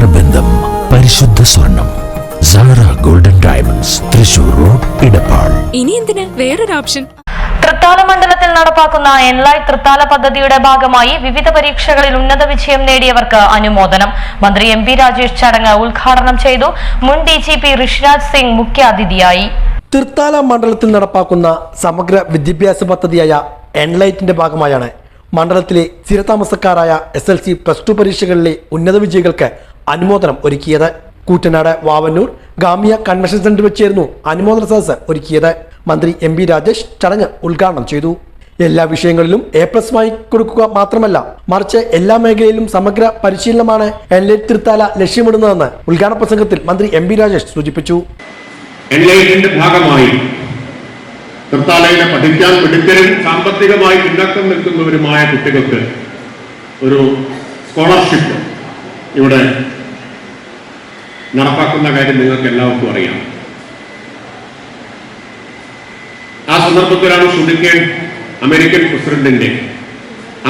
നേത്രബന്ധം പരിശുദ്ധ സ്വർണം. Sara golden diamonds Thrissur road Edappal ഇനി എന്തിന്? വേറൊരു ഓപ്ഷൻ തൃത്താല മണ്ഡലത്തിൽ നടപ്പാക്കുന്ന എൻലൈറ്റ് തൃത്താല പദ്ധതിയുടെ ഭാഗമായി വിവിധ പരീക്ഷകളിൽ ഉന്നത വിജയം നേടിയവർക്ക് അനുമോദനം. മന്ത്രി എം പി രാജേഷ് ചടങ്ങ് ഉദ്ഘാടനം ചെയ്തു. മുൻ D G P Rishiraj Singh മുഖ്യാതിഥിയായി. തൃത്താല മണ്ഡലത്തിൽ നടപ്പാക്കുന്ന സമഗ്ര വിദ്യാഭ്യാസ പദ്ധതിയായ എൻലൈറ്റിന്റെ ഭാഗമായാണ് മണ്ഡലത്തിലെ സ്ഥിരതാമസക്കാരായ S L C plus two പരീക്ഷകളിലെ ഉന്നത വിജയികൾക്ക് അനുമോദനം ഒരുക്കിയത്. കൂറ്റനാട് വാവന്നൂർ ഗാമിയ കൺവെൻഷൻ സെന്റർ വെച്ചായിരുന്നു അനുമോദന സദസ്സ് ഒരുക്കിയത്. മന്ത്രി എം പി രാജേഷ് ചടങ്ങ് ഉദ്ഘാടനം ചെയ്തു. എല്ലാ വിഷയങ്ങളിലും എ പ്ലസ് വാങ്ങി കൊടുക്കുക മാത്രമല്ല മറിച്ച് എല്ലാ മേഖലയിലും സമഗ്ര പരിശീലനമാണ് എൻലൈറ്റ് തൃത്താല ലക്ഷ്യമിടുന്നതെന്ന് ഉദ്ഘാടന പ്രസംഗത്തിൽ മന്ത്രി എം പി രാജേഷ് സൂചിപ്പിച്ചു. ഭാഗമായി തൃത്താലയിലെ പഠിക്കാൻ മിടുക്കരും സാമ്പത്തികമായി പിന്നക്കം നിൽക്കുന്നവരുമായ കുട്ടികൾക്ക് ഒരു സ്കോളർഷിപ്പ് ഇവിടെ നടപ്പാക്കുന്ന കാര്യം നിങ്ങൾക്ക് എല്ലാവർക്കും അറിയാം. ആ സന്ദർഭത്തിലാണ് ഷുഡിക്കൻ അമേരിക്കൻ പ്രസിഡന്റിന്റെ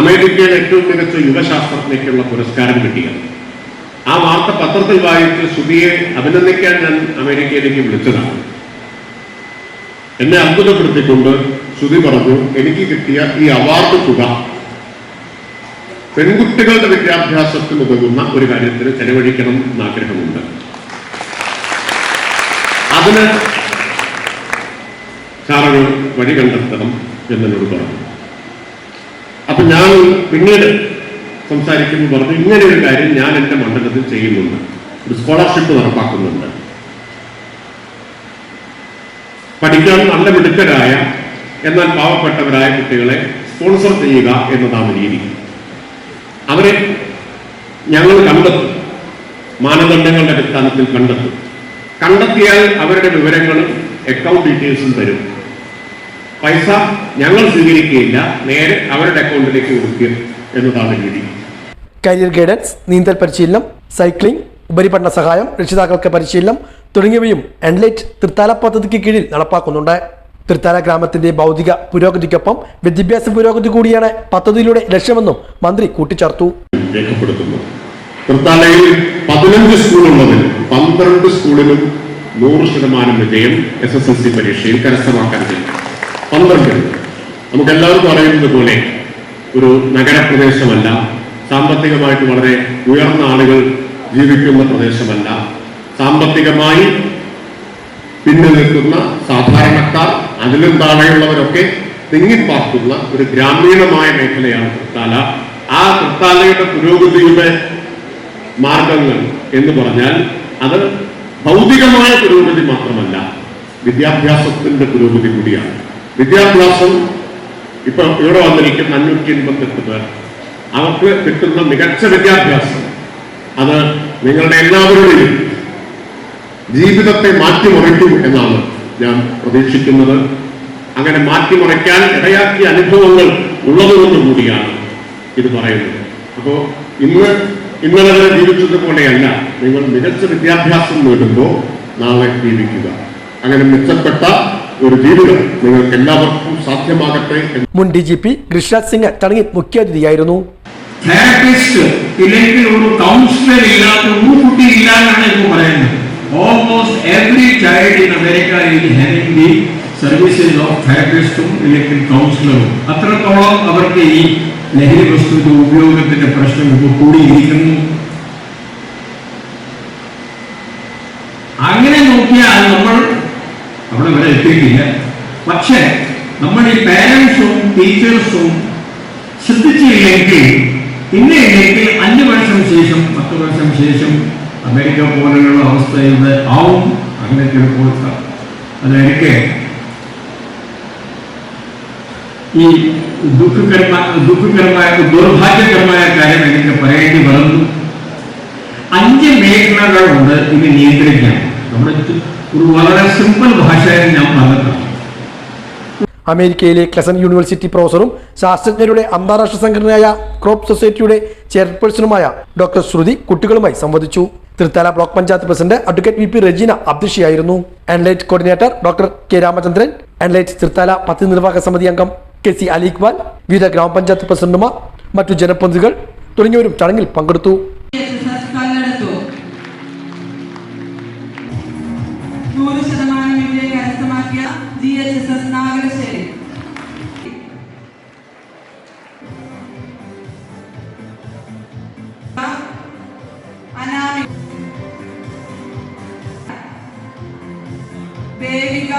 അമേരിക്കയിലെ ഏറ്റവും മികച്ച യുവശാസ്ത്രജ്ഞയ്ക്കുള്ള പുരസ്കാരം കിട്ടിയത്. ആ വാർത്ത പത്രത്തിൽ വായിച്ച് സുബിയെ അഭിനന്ദിക്കാൻ ഞാൻ അമേരിക്കയിലേക്ക് വിളിച്ചതാണ്. എന്നെ അത്ഭുതപ്പെടുത്തിക്കൊണ്ട് ശ്രുതി പറഞ്ഞു എനിക്ക് കിട്ടിയ ഈ അവാർഡ് തുക പെൺകുട്ടികളുടെ വിദ്യാഭ്യാസത്തിന് ഉതകുന്ന ഒരു കാര്യത്തിന് ചെലവഴിക്കണം എന്ന് ആഗ്രഹമുണ്ട് അതിന് സാറൊരു വഴി കണ്ടെത്തണം എന്നോട് പറഞ്ഞു. അപ്പൊ ഞാൻ പിന്നീട് സംസാരിക്കുമ്പോൾ പറഞ്ഞു ഇങ്ങനെ ഒരു കാര്യം ഞാൻ എന്റെ മണ്ഡലത്തിൽ ചെയ്യുന്നുണ്ട്. ഒരു സ്കോളർഷിപ്പ് നടപ്പാക്കുന്നുണ്ട്. പഠിക്കാൻ നല്ല മിടുക്കരായ എന്നാൽ പാവപ്പെട്ടവരായ കുട്ടികളെ സ്പോൺസർ ചെയ്യുക എന്നതാണ് രീതി. അവരെ ഞങ്ങൾ കണ്ടെത്തും. മാനദണ്ഡങ്ങളുടെ അടിസ്ഥാനത്തിൽ കണ്ടെത്തും. കണ്ടെത്തിയാൽ അവരുടെ വിവരങ്ങളും അക്കൗണ്ട് ഡീറ്റെയിൽസും തരും. പൈസ ഞങ്ങൾ സ്വീകരിക്കുകയില്ല നേരെ അവരുടെ അക്കൗണ്ടിലേക്ക് കൊടുക്കുക എന്നതാണ് രീതി. കരിയർ ഗൈഡൻസ് നീന്തൽ പരിശീലനം സൈക്ലിംഗ് ഉപരിപഠന സഹായം രക്ഷിതാക്കൾക്ക് പരിശീലനം തുടങ്ങിയവയും എൻലൈറ്റ് തൃത്താല പദ്ധതിക്ക് കീഴിൽ നടപ്പാക്കുന്നുണ്ട്. തൃത്താല ഗ്രാമത്തിന്റെ ഭൗതിക പുരോഗതിക്കൊപ്പം വിദ്യാഭ്യാസ പുരോഗതി കൂടിയാണ് പദ്ധതിയിലൂടെ ലക്ഷ്യമെന്നും മന്ത്രി കൂട്ടിച്ചേർത്തു. രേഖപ്പെടുത്തുന്നു. തൃത്താലയിൽ പതിനഞ്ച് സ്കൂളുള്ളതിൽ പന്ത്രണ്ട് സ്കൂളിലും നൂറ് ശതമാനം വിജയം എസ് എസ് എൽ സി പരീക്ഷയിൽ കരസ്ഥമാക്കാൻ കഴിയും. പന്ത്രണ്ട് നമുക്ക് എല്ലാവർക്കും അറിയുന്നത് പോലെ ഒരു നഗരപ്രദേശമല്ല. സാമ്പത്തികമായിട്ട് വളരെ ഉയർന്ന ആളുകൾ ജീവിക്കുന്ന പ്രദേശമല്ല. സാമ്പത്തികമായി പിന്നിൽ നിൽക്കുന്ന സാധാരണക്കാർ അതിലും താഴെയുള്ളവരൊക്കെ തിങ്ങിപ്പാർക്കുന്ന ഒരു ഗ്രാമീണമായ മേഖലയാണ് തൃത്താല. ആ തൃത്താലയുടെ പുരോഗതിയുടെ മാർഗങ്ങൾ എന്ന് പറഞ്ഞാൽ അത് ഭൗതികമായ പുരോഗതി മാത്രമല്ല വിദ്യാഭ്യാസത്തിന്റെ പുരോഗതി കൂടിയാണ്. വിദ്യാഭ്യാസം ഇപ്പൊ ഇവിടെ വന്നിരിക്കുന്ന അഞ്ഞൂറ്റി എൺപത്തെട്ട് പേർ അവർക്ക് കിട്ടുന്ന മികച്ച വിദ്യാഭ്യാസം അത് നിങ്ങളുടെ എല്ലാവരുടെയും ജീവിതത്തെ മാറ്റിമറിക്കും എന്നാണ് ഞാൻ പ്രതീക്ഷിക്കുന്നത്. അങ്ങനെ മാറ്റിമറിക്കാൻ ഇടയാക്കിയ അനുഭവങ്ങൾ ഉള്ളതുകൊണ്ട് കൂടിയാണ് ഇത് പറയുന്നത്. അപ്പോ ഇന്ന് ഇന്നലെ വരെ ജീവിച്ചതുപോലെയല്ല നിങ്ങൾ മികച്ച വിദ്യാഭ്യാസം നേടുമ്പോൾ നാളെ ജീവിക്കുക. അങ്ങനെ മെച്ചപ്പെട്ട ഒരു ജീവിതം നിങ്ങൾക്ക് എല്ലാവർക്കും സാധ്യമാകട്ടെ മുൻ D G P Rishiraj Singh ചടങ്ങിൽ മുഖ്യാതിഥിയായിരുന്നു. തെറാപ്പിസ്റ്റ് ഇല്ലെങ്കിൽ ഒരു കൗൺസിലർ ഇല്ലാത്ത ഒരു കുട്ടി ഇല്ല എന്നാണ് ഇപ്പോൾ പറയുന്നത് almost every child in America is having the services of തെറാപ്പിസ്റ്റും ഇല്ലെങ്കിൽ കൗൺസിലറും അത്രത്തോളം അവർക്ക് ഈ ലഹരി വസ്തുവിന്റെ ഉപയോഗത്തിന്റെ പ്രശ്നം ഇപ്പോൾ കൂടിയിരിക്കുന്നു. അങ്ങനെ നോക്കിയാൽ നമ്മൾ അവിടെ വരെ എത്തിയിട്ടില്ല. പക്ഷേ നമ്മൾ ഈ പാരൻസും ടീച്ചേഴ്സും ശ്രദ്ധിച്ചില്ലെങ്കിൽ പിന്നെ ഇല്ലെങ്കിൽ അഞ്ചു വർഷം ശേഷം പത്ത് വർഷം ശേഷം അമേരിക്ക പോലെയുള്ള അവസ്ഥ ഇവിടെ ആവും അങ്ങനെ ചിലപ്പോൾ അതെനിക്ക് ഈ ദുഃഖകരമ ദുഃഖകരമായ ദുർഭാഗ്യകരമായ കാര്യം എനിക്ക് പറയേണ്ടി വന്നു അഞ്ച് മേഖലകളുണ്ട് ഇത് നിയന്ത്രിക്കാൻ നമ്മുടെ ഒരു വളരെ സിമ്പിൾ ഭാഷയിൽ ഞാൻ പറഞ്ഞതാണ്. അമേരിക്കയിലെ ക്ലസൻ യൂണിവേഴ്സിറ്റി പ്രൊഫസറും ശാസ്ത്രജ്ഞരുടെ അന്താരാഷ്ട്ര സംഘടനയായ ക്രോപ്പ് സൊസൈറ്റിയുടെ ചെയർപേഴ്സണുമായ ഡോക്ടർ ശ്രുതി കുട്ടികളുമായി സംവദിച്ചു. Thrithala block panchayat president advocate V P Regina അധ്യക്ഷയായിരുന്നു Enlight coordinator doctor K Ramachandran. Enlight Thrithala പദ്ധതി നിർവാഹക സമിതി അംഗം കെ സി അലി ഇക്ബാൽ വിവിധ ഗ്രാമപഞ്ചായത്ത് പ്രസിഡന്റുമാർ മറ്റു ജനപ്രതിനിധികൾ തുടങ്ങിയവരും ചടങ്ങിൽ പങ്കെടുത്തു. നൂറ് ദേവിക